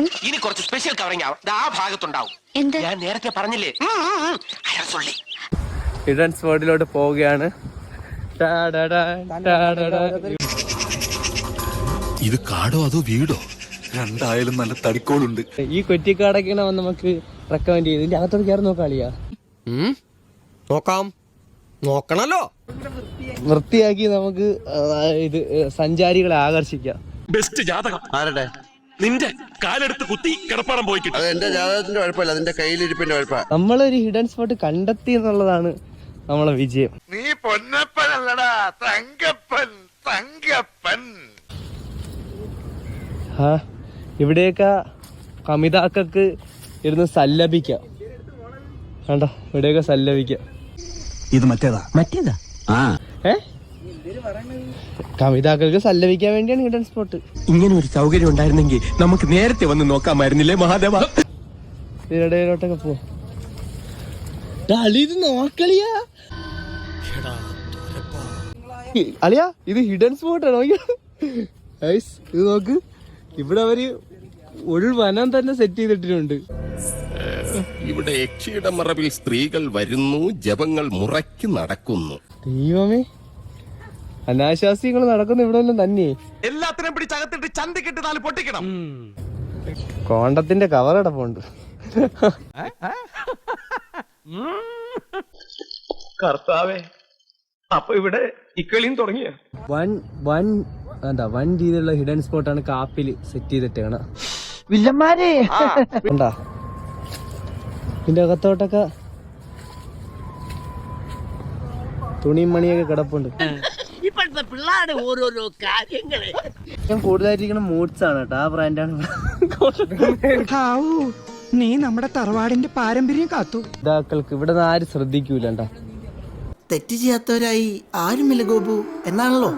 ഇനി കുറച്ച് special covering ആവും. ദാ ആ ഭാഗത്തുണ്ടാവും. എന്ത്? ഞാൻ നേരത്തെ പറഞ്ഞില്ലേ? സൊള്ളി ഹിഡൻ പോവുകയാണ്. ഇത് കാടോ അതോ വീടോ? രണ്ടായാലും നല്ല തടിക്കോളുണ്ട്. ഈ കൊറ്റിക്കാടൊക്കെയാണ് അവൻ നമുക്ക് റെക്കമെൻഡ് ചെയ്ത് ഇതിന്റെ അകത്തോട് കയറി നോക്കാളിയാ നോക്കാം. നോക്കണല്ലോ. വൃത്തിയാക്കി നമുക്ക് ഇത് സഞ്ചാരികളെ ആകർഷിക്കാം. ബെസ്റ്റ് ജാതകം. ആരുടെ? നിന്റെ കാലെടുത്ത് കുത്തി കിടപ്പാടം പോയി കിട്ടും. അത് എന്റെ ജാതകത്തിന്റെ കുഴപ്പമില്ല അതിന്റെ കയ്യിലിരിപ്പിന്റെ കുഴപ്പ നമ്മളൊരു ഹിഡൻ സ്പോട്ട് കണ്ടെത്തി എന്നുള്ളതാണ് നമ്മളെ വിജയം. നീ പൊന്നപ്പനല്ലടാ തങ്കപ്പൻ തങ്കപ്പൻ. ആ ഇവിടെയൊക്കെ കമിതാക്കൾക്ക് ഇരുന്ന് സല്ലപിക്കാം. കണ്ടോ ഇവിടെയൊക്കെ സല്ലപിക്കാം. ഇത് മറ്റേതാ? മറ്റേതാ? ഏ കമിതാക്കൾക്ക് സല്ലപിക്കാൻ വേണ്ടിയാണ് ഹിഡൻ സ്പോട്ട് ഇങ്ങനെ ഒരു സൗകര്യം ഉണ്ടായിരുന്നെങ്കിൽ നമുക്ക് നേരത്തെ വന്ന് നോക്കാമായിരുന്നില്ലേ മഹാദേവ? ഇതിനിടയിലോട്ടൊക്കെ പോ. ഇത് നോക്കളിയാ അളിയാ ഇത് ഹിഡൻ സ്പോട്ടാണ് ഇത് നോക്ക്. ഇവിടെ അവർ ഒരു വനം തന്നെ സെറ്റ് ചെയ്തിട്ടുണ്ട് ഇവിടെ യക്ഷിയുടെ മറവിൽ സ്ത്രീകൾ വരുന്നു ജപങ്ങൾ മുറയ്ക്ക് നടക്കുന്നു. ദൈവമേ. അനാശാസ്യങ്ങൾ നടക്കുന്ന ഇവിടെ വല്ലതും തന്നെ. എല്ലാത്തിനും പിടിച്ചകത്തിട്ട് ചന്തിക്കിട്ട് നാല് പൊട്ടിക്കണം. കോണ്ടത്തിന്റെ കവർ കർത്താവേ അപ്പൊ ഇവിടെ ഇക്കളിയും തുടങ്ങിയ? വൺ വൺ എന്താ വൺ രീതിയിലുള്ള ഹിഡൻ സ്പോട്ടാണ് കാപ്പിൽ സെറ്റ് ചെയ്തിട്ടാണ് ഉണ്ടാ? ഇതിന്റെ അകത്തോട്ടൊക്കെ തുണിയും മണിയൊക്കെ കിടപ്പുണ്ട്. ഞാൻ കൂടുതലായിട്ടിരിക്കുന്ന മൂഡ്സ് ആണ് കേട്ടോ ആ ബ്രാൻഡാണ് നീ നമ്മുടെ തറവാടിന്റെ പാരമ്പര്യം കാത്തു. ഇതാക്കൾക്ക് ഇവിടെ നിന്ന് ആരും ശ്രദ്ധിക്കൂലണ്ട തെറ്റ് ചെയ്യാത്തവരായി ആരുമില്ല ഗോപു എന്നാണല്ലോ?